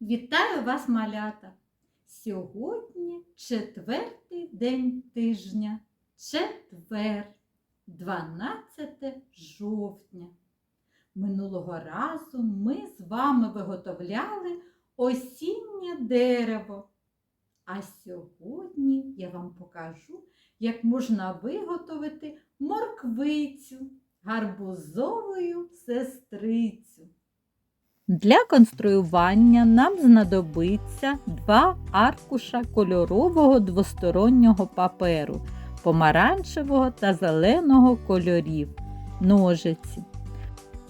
Вітаю вас, малята! Сьогодні четвертий день тижня, четвер, 12 жовтня. Минулого разу ми з вами виготовляли осіннє дерево. А сьогодні я вам покажу, як можна виготовити морквицю, гарбузовою сестрицю. Для конструювання нам знадобиться два аркуша кольорового двостороннього паперу помаранчевого та зеленого кольорів, ножиці.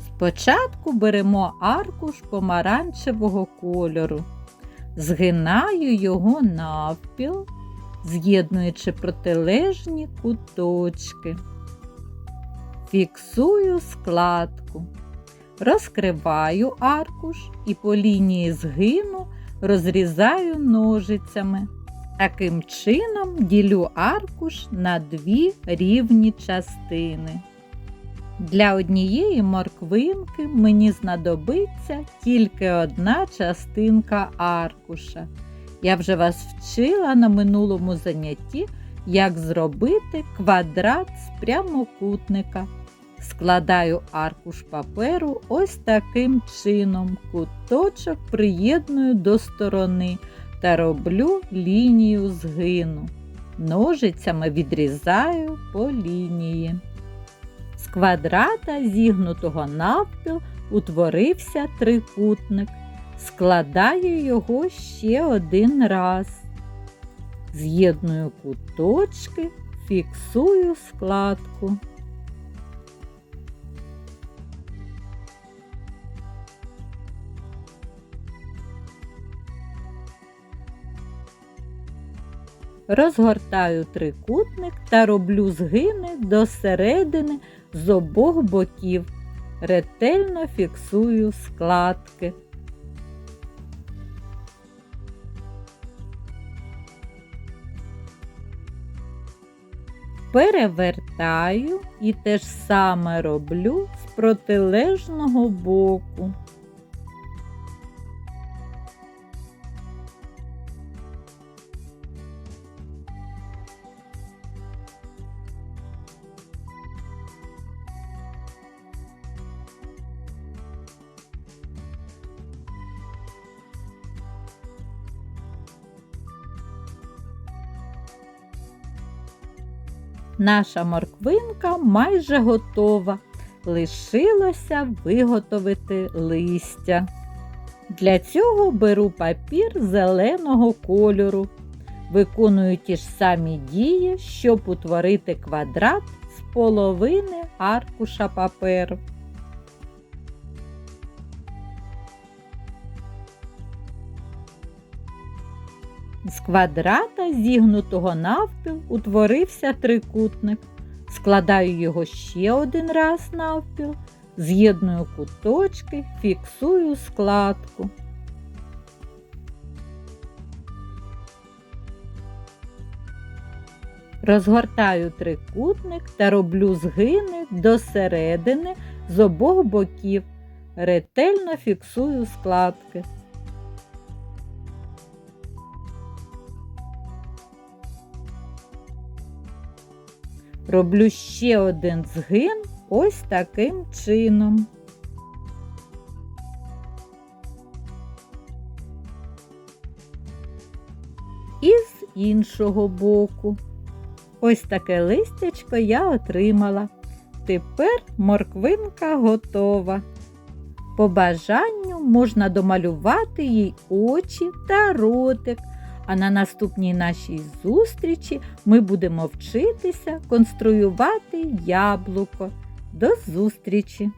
Спочатку беремо аркуш помаранчевого кольору, згинаю його навпіл, з'єднуючи протилежні куточки. Фіксую складку. Розкриваю аркуш і по лінії згину розрізаю ножицями. Таким чином ділю аркуш на дві рівні частини. Для однієї морквинки мені знадобиться тільки одна частинка аркуша. Я вже вас вчила на минулому занятті, як зробити квадрат з прямокутника. Складаю аркуш паперу ось таким чином. Куточок приєдную до сторони та роблю лінію згину. Ножицями відрізаю по лінії. З квадрата, зігнутого навпіл, утворився трикутник. Складаю його ще один раз. З'єдную куточки, фіксую складку. Розгортаю трикутник та роблю згини до середини з обох боків. Ретельно фіксую складки. Перевертаю і те ж саме роблю з протилежного боку. Наша морквинка майже готова. Лишилося виготовити листя. Для цього беру папір зеленого кольору. Виконую ті ж самі дії, щоб утворити квадрат з половини аркуша паперу. З квадрата, зігнутого навпіл, утворився трикутник. Складаю його ще один раз навпіл, з'єдную куточки, фіксую складку. Розгортаю трикутник та роблю згини до середини з обох боків. Ретельно фіксую складки. Роблю ще один згин ось таким чином. І з іншого боку. Ось таке листячко я отримала. Тепер морквинка готова. По бажанню можна домалювати їй очі та ротик. А на наступній нашій зустрічі ми будемо вчитися конструювати яблуко. До зустрічі!